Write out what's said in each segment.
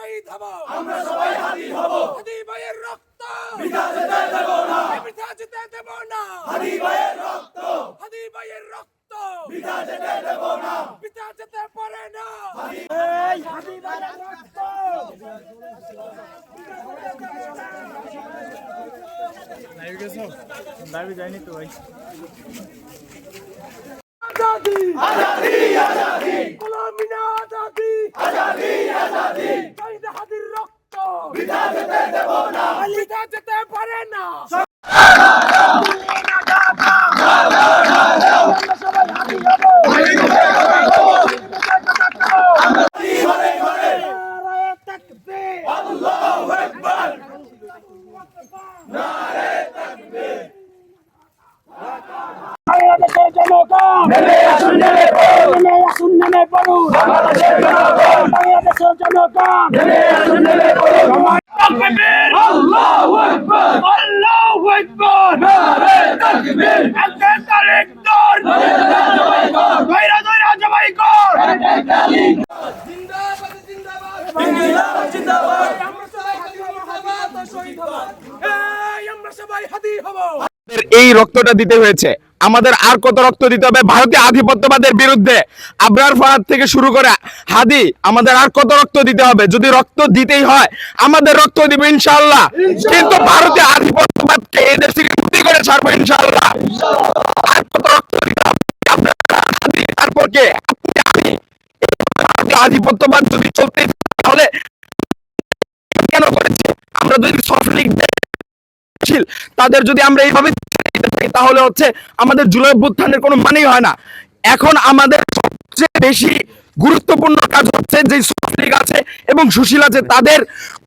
শহীদ হব। আমরা সবাই হাদি হব। হাদি ভাইয়ের রক্ত। বিধা যেতে দেব না। বৃথা যেতে দেব না। হাদি ভাইয়ের রক্ত। হাদি ভাইয়ের রক্ত। বিধা যেতে দেব না। বৃথা যেতে পারে না। আজাদি আজাদি। আজাদি গোলামি না আজাদি। আজাদি আজাদি। শহীদ হাদির রক্ত। বিধা যেতে দেব না। বিধা যেতে পারে না। হাদি ঘরে ঘরে নারায়ে তাকবীর আল্লাহু আকবার নারে তাকবীর বাংলাদেশের জনগণ নেমে আসুন নেমে পড়ুন নেমে আসুন নেমে পড়ুন বাংলাদেশের জনগণ বাংলাদেশের জনগণ নেমে আসুন নেমে পড়ুন আল্লাহু আকবার আল্লাহু আকবার নারে তাকবীর একটা তারিখ দর জবাই কর দইরা দইরা জবাই কর জিন্দাবাদ জিন্দাবাদ আমরা সবাই হাদি হব হাদি শহীদ হব এই আমরা সবাই হাদি হব আমাদের এই রক্তটা দিতে হয়েছে। আমাদের আর কত রক্ত দিতে হবে? ভারতীয় আধিপত্যবাদের বিরুদ্ধে আবরার ফাহাদ থেকে শুরু করে হাদি, আমাদের আর কত রক্ত দিতে হবে? যদি রক্ত দিতেই হয়, আমাদের রক্ত দিব ইনশাআল্লাহ। কিন্তু ভারতীয় আধিপত্যবাদকে এদের থেকে মুক্তি করে ছাড়বো ইনশাআল্লাহ। আর কত রক্ত দিতে হবে? তারপর কে? আমি। আধিপত্যবাদ যদি চলতে তাহলে কেন করেছে? আমরা যদি সফট লিগ তাদের যদি আমরা এইভাবে দিতে থাকি তাহলে হচ্ছে আমাদের জুলাই অভ্যুত্থানের কোনো মানেই হয় না। এখন আমাদের সবচেয়ে বেশি গুরুত্বপূর্ণ কাজ হচ্ছে যে সফট আছে এবং সুশীল আছে, তাদের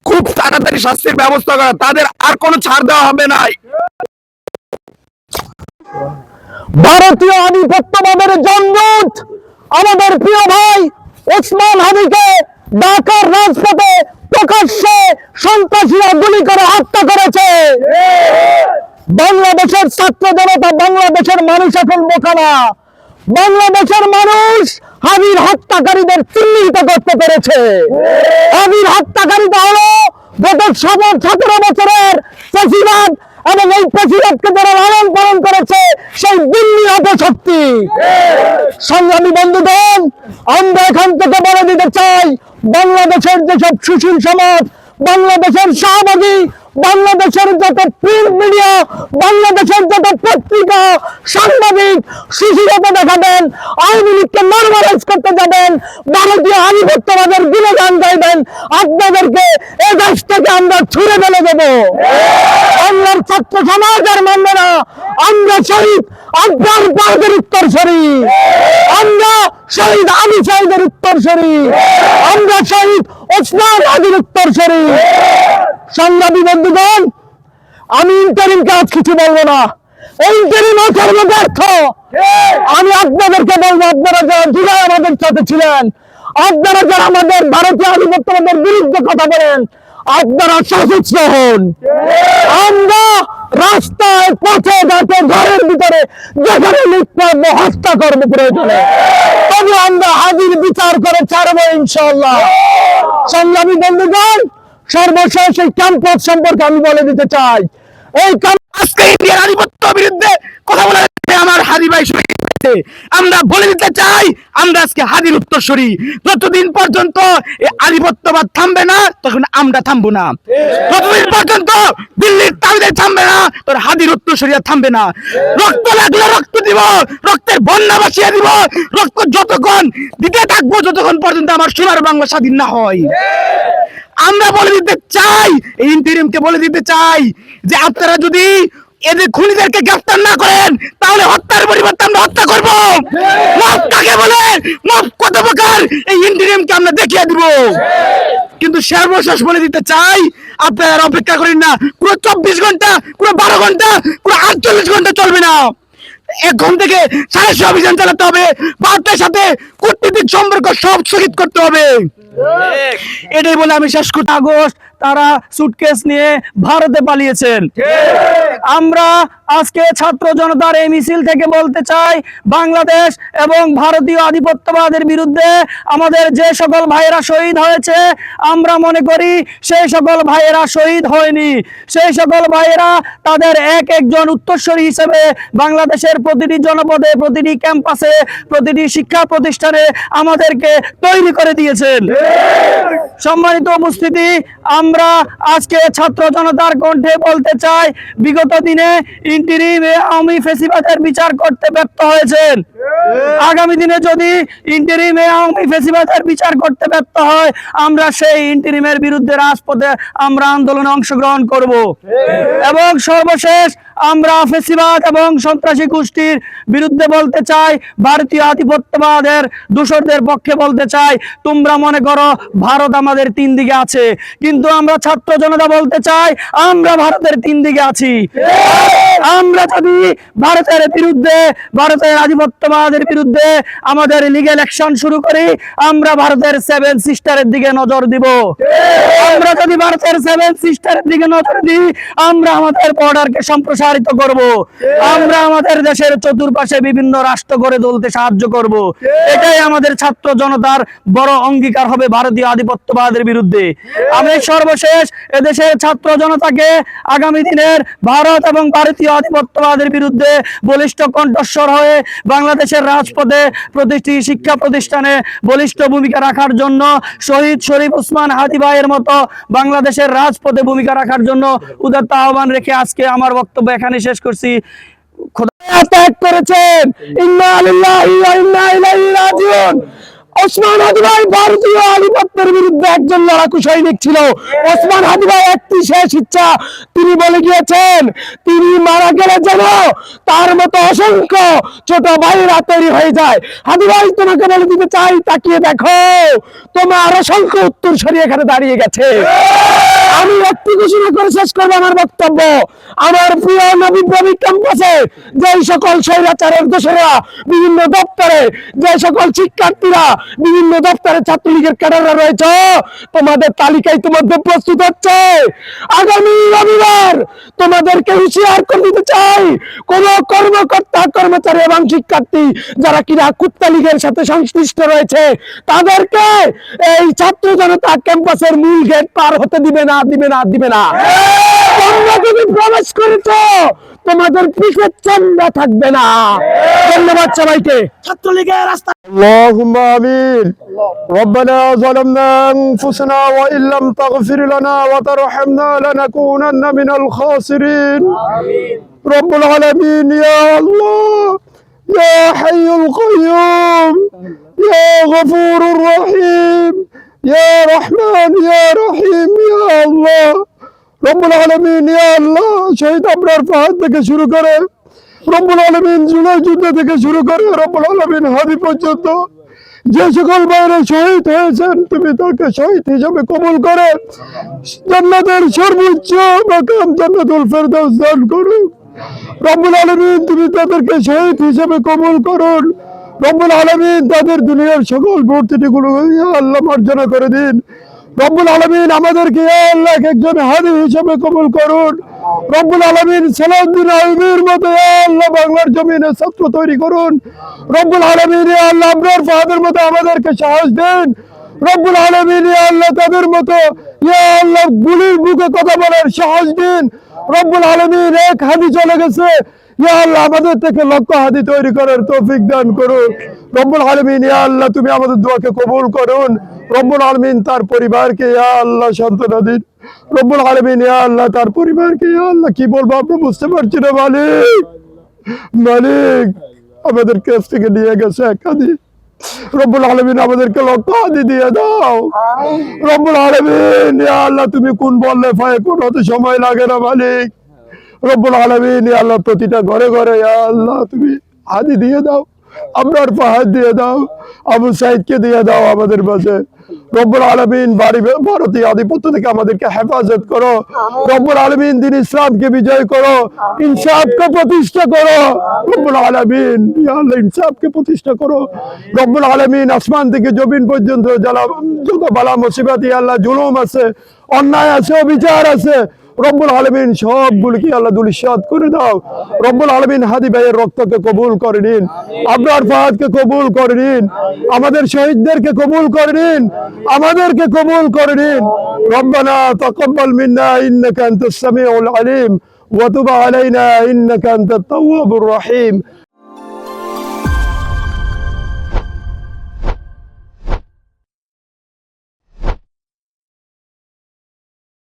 খুব তাড়াতাড়ি শাস্তির ব্যবস্থা করা, তাদের আর কোনো ছাড় দেওয়া হবে না ভারতীয় আধিপত্যবাদের জনদূত আমাদের প্রিয় ভাই ওসমান হাদিকে ঢাকার রাজপথে প্রকাশ্যে সন্ত্রাসীরা গুলি করে হত্যা করেছে। বাংলাদেশের ছাত্র জনতা, বাংলাদেশের মানুষ এখন বোকানা। বাংলাদেশের মানুষ হাবির হত্যাকারীদের চিহ্নিত করতে পেরেছে। হাবির হত্যাকারীটা হলো গত সতেরো বছরের প্রতিবাদ এবং এই প্রতিবাদকে যারা লালন পালন করেছে, সেই দিল্লি অপশক্তি। সংগ্রামী বন্ধুগণ, আমরা এখান থেকে বলে দিতে চাই, বাংলাদেশের যেসব সুশীল সমাজ, বাংলাদেশের শাহবাগী বাংলাদেশের যত প্রিন্ট মিডিয়া বাংলাদেশের যত পত্রিকা, সাংবাদিক সুশীলতা দেখাবেন, আওয়ামী লীগকে নর্মালাইজ করতে যাবেন, ভারতীয় আধিপত্যবাদের গুণগান গাইবেন আপনাদেরকে এ দেশ থেকে আমরা ছুড়ে ফেলে দেব। বাংলার ছাত্র সমাজ আর মানবে না আমরা শহীদ আকবর বাহাদের উত্তর শরীফ আমরা শহীদ আলী শহীদের উত্তর শরীফ আমরা শহীদ ওসমান আদির উত্তর শরীফ সংগ্রামী বন্ধুগণ, আমি ইন্টারিম কাজ কিছু বলব না। আমি আপনাদেরকে বলব, আপনারা যারা জুলাই আমাদের সাথে ছিলেন, আপনারা যারা আমাদের ভারতীয় আধিপত্যবাদের বিরুদ্ধে কথা বলেন, আপনারা সশস্ত্র হন। আমরা রাস্তায়, পথে, ঘাটে, ঘরের ভিতরে যেখানে লিখতে হত্যা করব প্রয়োজনে। তবে আমরা হাজির বিচার করে ছাড়বো ইনশাল্লাহ সংগ্রামী বন্ধুগণ সর্বশেষ এই ক্যাম্পাস সম্পর্কে আমি বলে দিতে চাই। এই আজকে ইন্ডিয়ার আধিপত্য বিরুদ্ধে কথা বলে হাদি ভাই। আমরা বলে দিতে চাই, আমরা আজকে হাদির উত্তরসূরি। যতদিন পর্যন্ত আধিপত্যবাদ থামবে না, তখন আমরা থামবো না। যতদিন পর্যন্ত দিল্লির তাবিদে থামবে না তোর হাদির উত্তরসূরি আর থামবে না। রক্ত লাগলে রক্ত দিব, রক্তের বন্যা বাসিয়ে দিব, রক্ত যতক্ষণ দিতে থাকব যতক্ষণ পর্যন্ত আমার সোনার বাংলা স্বাধীন না হয়। আমরা বলে দিতে চাই, এই ইন্টারিমকে বলে দিতে চাই, যে আপনারা যদি এদের খুনিদেরকে গ্রেফতার না করেন তাহলে হত্যার পরিবর্তে আমরা হত্যা করব। মাপ কাকে বলে মাপ কত প্রকার? এই ইন্টারিমকে আমরা দেখিয়ে দিব। কিন্তু সর্বশেষ বলে দিতে চাই আপনারা অপেক্ষা করেন না। পুরো চব্বিশ ঘণ্টা পুরো বারো ঘণ্টা পুরো আটচল্লিশ ঘণ্টা চলবে না। এক এখন থেকে সাহসী অভিযান চালাতে হবে। ভারতের সাথে কূটনীতিক সম্পর্ক সব স্থগিত করতে হবে। এটাই বলে আমি শেষ করতে আগস্ট তারা সুটকেস নিয়ে ভারতে পালিয়েছেন। আমরা আজকে ছাত্র জনতার এই মিছিল থেকে বলতে চাই, বাংলাদেশ এবং ভারতীয় আধিপত্যবাদের বিরুদ্ধে আমাদের যে সকল ভাইয়েরা শহীদ হয়েছে, আমরা মনে করি সেই সকল ভাইয়েরা শহীদ হয়নি। সেই সকল ভাইয়েরা তাদের এক একজন উত্তরসূরি হিসেবে বাংলাদেশের প্রতিটি জনপদে, প্রতিটি ক্যাম্পাসে, প্রতিটি শিক্ষা প্রতিষ্ঠানে আমাদেরকে তৈরি করে দিয়েছেন। সম্মানিত উপস্থিতি আমরা আজকে ছাত্র জনতার কণ্ঠে বলতে চাই, বিগত দিনে ইন্টিরিম আওয়ামী ফেসিবাদের বিচার করতে ব্যর্থ হয়েছেন। আগামী দিনে যদি ইন্টিরিমে আওয়ামী ফেসিবাদের বিচার করতে ব্যর্থ হয়, আমরা সেই ইন্টিরিমের বিরুদ্ধে রাজপথে আমরা আন্দোলনে অংশগ্রহণ করব। এবং সর্বশেষ আমরা ফেসিবাদ এবং সন্ত্রাসী গোষ্ঠীর বিরুদ্ধে বলতে চাই, ভারতীয় আধিপত্যবাদের দূষরদের পক্ষে বলতে চাই, তোমরা মনে করো ভারত আমাদের তিন দিকে আছে, কিন্তু আমরা ছাত্র জনতা বলতে চাই, আমরা ভারতের তিন দিকে আছি। আমরা যদি ভারতের বিরুদ্ধে, ভারতের আধিপত্যবাদের বিরুদ্ধে আমাদের লিগেল অ্যাকশন শুরু করি, আমরা ভারতের সেভেন সিস্টারের দিকে নজর দিব। আমরা যদি ভারতের সেভেন সিস্টারের দিকে নজর দিই, আমরা আমাদের বর্ডারকে সম্প্রসারিত করব। আমরা আমাদের দেশের চতুর্পাশে বিভিন্ন রাষ্ট্র গড়ে তুলতে সাহায্য করব। এটাই আমাদের ছাত্র জনতার বড় অঙ্গীকার হবে ভারতীয় আধিপত্যবাদের বিরুদ্ধে। আমি সর্বশেষ এদেশের ছাত্র জনতাকে আগামী দিনের ভারত এবং ভারতীয় আধিপত্যবাদের বিরুদ্ধে বলিষ্ঠ কণ্ঠস্বর হয়ে বাংলাদেশের রাজপথে প্রতিটি শিক্ষা প্রতিষ্ঠানে বলিষ্ঠ ভূমিকা রাখার জন্য শহীদ শরীফ উসমান হাদি ভাইয়ের মতো বাংলাদেশের রাজপথে ভূমিকা রাখার জন্য উদাত্ত আহ্বান রেখে আজকে আমার বক্তব্য এখানে শেষ করছি। ত্যাগ করেছেন। ইন্না লিল্লাহি ওয়া ইন্না ইলাইহি রাজিউন। ওসমান হাদি ভাই ভারতীয় আধিপত্যের বিরুদ্ধে একজন লড়াকু সৈনিক ছিল। ওসমান হাদি ভাই একটি শেষ ইচ্ছা। তিনি বলে গিয়েছেন, তিনি মারা গেলে যেন তার মতো অসংখ্য ছোট ভাইরা তৈরি হয়ে যায়। হাদি ভাই, তোমাকে বলে দিতে চাই, তাকিয়ে দেখো, তোমার অসংখ্য উত্তর সরিয়ে এখানে দাঁড়িয়ে গেছে। আমি একটি ঘোষণা করে শেষ করব আমার বক্তব্য। আমার প্রিয় নবীপ্রবী ক্যাম্পাসে যে সকল স্বৈরাচারের দোষরা, বিভিন্ন দপ্তরে যে সকল শিক্ষার্থীরা বিভিন্ন দপ্তরে ছাত্রলীগের ক্যাডাররা রয়েছে। তোমাদের তালিকায় তোমাদের প্রস্তুত হচ্ছে। আগামী রবিবার তোমাদেরকে হুঁশিয়ার করে দিতে চাই। কোন কর্মকর্তা, কর্মচারী এবং শিক্ষার্থী যারা কিনা কুত্তা লীগের সাথে সংশ্লিষ্ট রয়েছে, তাদেরকে এই ছাত্র জনতা ক্যাম্পাসের মূল গেট পার হতে দিবে না দিবে না দিবে না। তোমরা যদি প্রবেশ করেছো তোমাদের পিঠে চান্দা থাকবে না ধন্যবাদ সবাইকে ছাত্রলীগের রাস্তা اللهم امين ربنا ظلمنا انفسنا وان لم تغفر لنا وترحمنا لنكونن من الخاسرين رب العالمين يا الله يا حي القيوم يا غفور رحيم يا رحمن يا رحيم يا الله রম্বুল আলমিন আল্লাহ শহীদ আবরার থেকে শুরু করে আলমিন জুলাই যুদ্ধ থেকে শুরু করে আলমিন পর্যন্ত যে সকল বাইরে শহীদ হয়েছেন, তুমি তাকে শহীদ হিসেবে কবুল করে জান্নাতের সর্বোচ্চ মাকাম ফেরদাউস দান করুন রব্বুল আলমিন, তুমি তাদেরকে শহীদ হিসেবে কবুল করুন রব্বুল আলমিন, তাদের দুনিয়ার সকল ভর্তিটিগুলো আল্লাহ মার্জনা করে দিন। রব্বুল আলমিন আমাদেরকে এক একজন হাদি হিসাবে কবুল করুন। রব্বুল আলমিন সালাউদ্দিন আলমীর মতো আল্লাহ বাংলার জমিনে ছাত্র তৈরি করুন। রব্বুল আলমিন আল্লাহ আপনার ফাহাদের মতো আমাদেরকে সাহস দেন। রব্বুল আলমিন আল্লাহ তাদের মতো ইয়া আল্লাহ গুলির বুকে কথা বলার সাহস দিন। রব্বুল আলমিন এক হাদি চলে গেছে। আল্লাহ আমাদের থেকে লক্ষ হাদি তৈরি করার তৌফিক দান করুন রব্বুল আলমিন ইয়া আল্লাহ তুমি আমাদের দোয়াকে কবুল করুন। রব্বুল আলমিন তার পরিবারকে ইয়া আল্লাহ সান্ত্বনা দিন। রব্বুল আলমিন ইয়া আল্লাহ তার পরিবারকে ইয়া আল্লাহ কি বলব আমরা বুঝতে পারছি না মালিক। মালিক আমাদের কাছ থেকে নিয়ে গেছে এক হাদি রব্বুল আলমিন আমাদেরকে লক্ষ হাদি দিয়ে দাও। রব্বুল আলমিন ইয়া আল্লাহ তুমি কোন বললে ফায় কোন হতে সময় লাগে না মালিক। রব্বুল আলমিন আল্লাহ প্রতিটা ঘরে ঘরে আল্লাহ তুমি হাদি দিয়ে দাও আপনার পাহাড় দিয়ে দাও আবু সাইদকে দিয়ে দাও আমাদের মাঝে। রব্বুল আলমিন বাড়ি ভারতীয় আধিপত্য থেকে আমাদেরকে হেফাজত করো। রব্বুল আলমিন দিন ইসলামকে বিজয় করো। ইনসাফকে প্রতিষ্ঠা করো। রব্বুল আলমিন আল্লাহ ইনসাফকে প্রতিষ্ঠা করো। রব্বুল আলমিন আসমান থেকে জমিন পর্যন্ত যারা যত বালা মুসিবত ইয়া আল্লাহ জুলুম আছে অন্যায় আছে অবিচার আছে রব্বুল আলমিন সবগুলোকে আল্লাহ দুলিশাদ করে দাও। রব্বুল আলমিন হাদি ভাইয়ের রক্তকে কবুল করে নিন। আবরার ফাহাদকে কবুল করে নিন। আমাদের শহীদদেরকে কবুল করে নিন। আমাদেরকে কবুল করে নিন। রব্বানা তকব্বাল মিন্না ইন্নাকা আনতাস সামিউল আলিম। ওয়া তুব আলাইনা ইন্নাকা আনতাত তাওয়াবুর রহিম।